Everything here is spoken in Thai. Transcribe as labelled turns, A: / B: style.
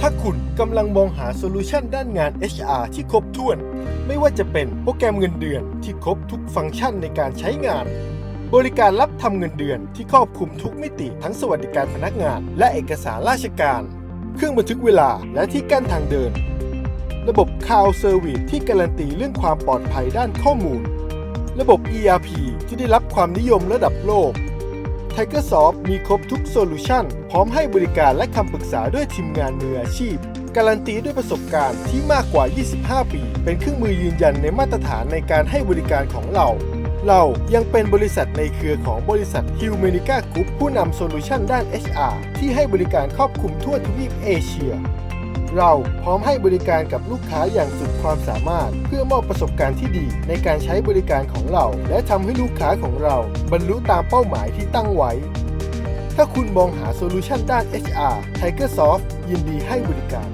A: ถ้าคุณกำลังมองหาโซลูชันด้านงาน HR ที่ครบถ้วน ไม่ว่าจะเป็นโปรแกรมเงินเดือนที่ครบทุกฟังก์ชันในการใช้งาน บริการรับทำเงินเดือนที่ครอบคลุมทุกมิติทั้งสวัสดิการพนักงาน และเอกสารราชการ เครื่องบันทึกเวลาและที่กั้นทางเดิน ระบบ Cloud Service ที่การันตีเรื่องความปลอดภัยด้านข้อมูล ระบบ ERP ที่ได้รับความนิยมระดับโลก Tigersoft มีครบทุกโซลูชันพร้อมให้บริการและคำปรึกษาด้วยทีมงานมืออาชีพ การันตีด้วยประสบการณ์ที่มากกว่า 25 ปี เป็นเครื่องมือยืนยันในมาตรฐานในการให้บริการของเรา เรายังเป็นบริษัทในเครือของบริษัท h u m a n i c a Group ผู้นำโซลูชันด้าน HR ที่ให้บริการครอบคลุมทั่วทวีปเอเชีย เราพร้อมให้บริการกับลูกค้าอย่างสุดความสามารถ เพื่อมอบประสบการณ์ที่ดีในการใช้บริการของเรา และทำให้ลูกค้าของเรา บรรลุตามเป้าหมายที่ตั้งไว้ ถ้าคุณมองหาโซลูชันด้าน HR Tigersoft ยินดีให้บริการ